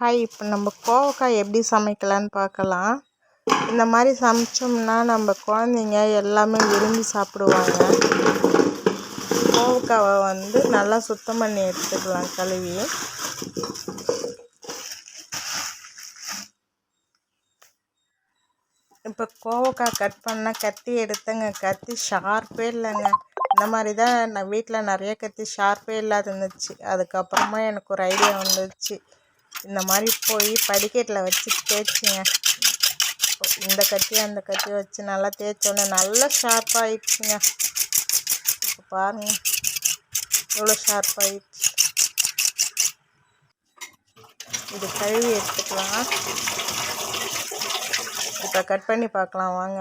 Hi இப்போ நம்ம கோவக்காய் எப்படி சமைக்கலான்னு பார்க்கலாம். இந்த மாதிரி சமைச்சோம்னா நம்ம குழந்தைங்க எல்லாமே விரும்பி சாப்பிடுவாங்க. கோவக்காவை வந்து நல்லா சுத்தம் பண்ணி எடுத்துக்கலாம் கழுவி. இப்போ கோவக்காய் கட் பண்ணால் கத்தி எடுத்தேங்க கத்தி ஷார்ப்பே இல்லைங்க. இந்த மாதிரி தான் நான் வீட்டில் நிறைய கத்தி ஷார்ப்பே இல்லாத இருந்துச்சு. அதுக்கப்புறமா எனக்கு ஒரு ஐடியா வந்துச்சு. இந்த மாதிரி போய் படிக்கட்டில் வச்சு தேய்ச்சிங்க. இந்த கத்தி அந்த கத்தி வச்சு நல்லா தேய்ச்சோன்னே நல்லா ஷார்ப்பாகிடுச்சுங்க இப்போ பாருங்கள் எவ்வளோ ஷார்ப்பாகிடுச்சு இது கழுவி எடுத்துக்கலாம். இப்போ கட் பண்ணி பார்க்கலாம் வாங்க.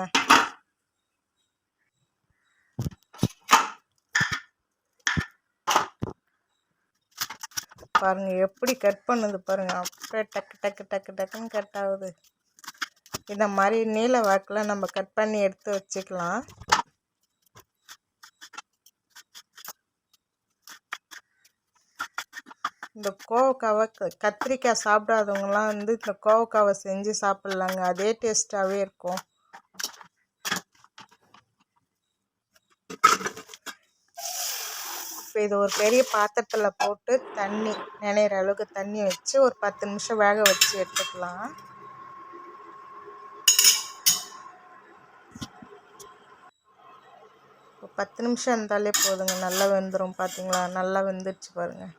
பாருங்கள் எப்படி கட் பண்ணுது பாருங்கள் அப்படியே டக்கு டக்கு டக்கு டக்குன்னு கட் ஆகுது. இந்த மாதிரி நீல வாக்கில் நம்ம கட் பண்ணி எடுத்து வச்சுக்கலாம். இந்த கோவக்காவை கத்திரிக்காய் சாப்பிடாதவங்களாம் வந்து இந்த கோவக்காவை செஞ்சு சாப்பிட்லாங்க. அதே டேஸ்ட்டாகவே இருக்கும். இது ஒரு பெரிய பாத்திரத்தில் போட்டு தண்ணி நினைகிற அளவுக்கு தண்ணி வச்சு ஒரு பத்து நிமிஷம் வேக வச்சு எடுத்துக்கலாம். பத்து நிமிஷம் இருந்தாலே போதுங்க. நல்லா வெந்துடும் பார்த்தீங்களா நல்லா வெந்துடுச்சு பாருங்கள்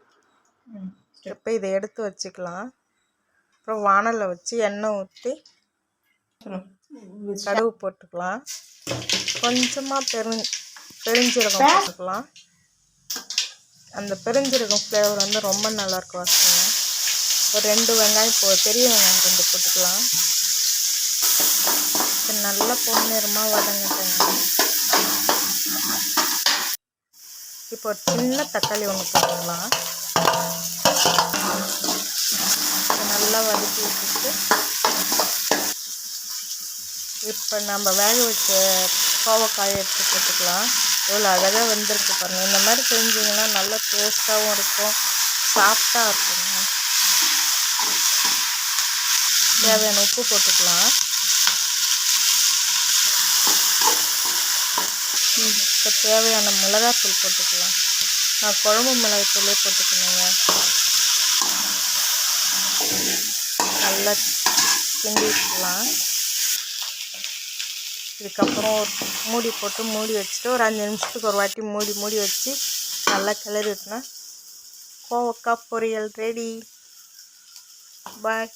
இப்போ இதை எடுத்து வச்சுக்கலாம். அப்புறம் வானலில் வச்சு எண்ணெய் ஊற்றி கடுகு போட்டுக்கலாம். கொஞ்சமாக பெரு பெருஞ்சீரகம் போட்டுக்கலாம். அந்த பெருஞ்சீரகம் ஃப்ளேவர் வந்து ரொம்ப நல்லாயிருக்கும் வாசனை ஒரு ரெண்டு வெங்காயம் போ பெரிய வெங்காயம் ரெண்டு போட்டுக்கலாம். இப்போ நல்லா பொன்னிறமாக வதங்கிட்டேங்க. இப்போ ஒரு சின்ன தக்காளி ஒன்று போட்டுக்கலாம். நல்லா வதக்கி வச்சுட்டு இப்போ நம்ம வேக வச்ச கோவக்காயை எடுத்து போட்டுக்கலாம். எவ்வளோ அழகாக வெந்திருக்கு பாருங்கள் இந்த மாதிரி செஞ்சிங்கன்னா நல்லா டேஸ்ட்டாகவும் இருக்கும். சாஃப்டாக இருக்குங்க. தேவையான உப்பு போட்டுக்கலாம். இப்போ தேவையான மிளகாத்தூள் போட்டுக்கலாம். நான் குழம்பு மிளகாத்தூளே போட்டுக்கணுங்க. நல்லா கிண்டி வச்சுக்கலாம் இதுக்கப்புறம் மூடி போட்டு மூடி வச்சுட்டு ஒரு அஞ்சு நிமிஷத்துக்கு ஒரு வாட்டி மூடி மூடி வச்சு நல்லா கிளறி விட்டுனா கோவக்காய் பொரியல் ரெடி பாய்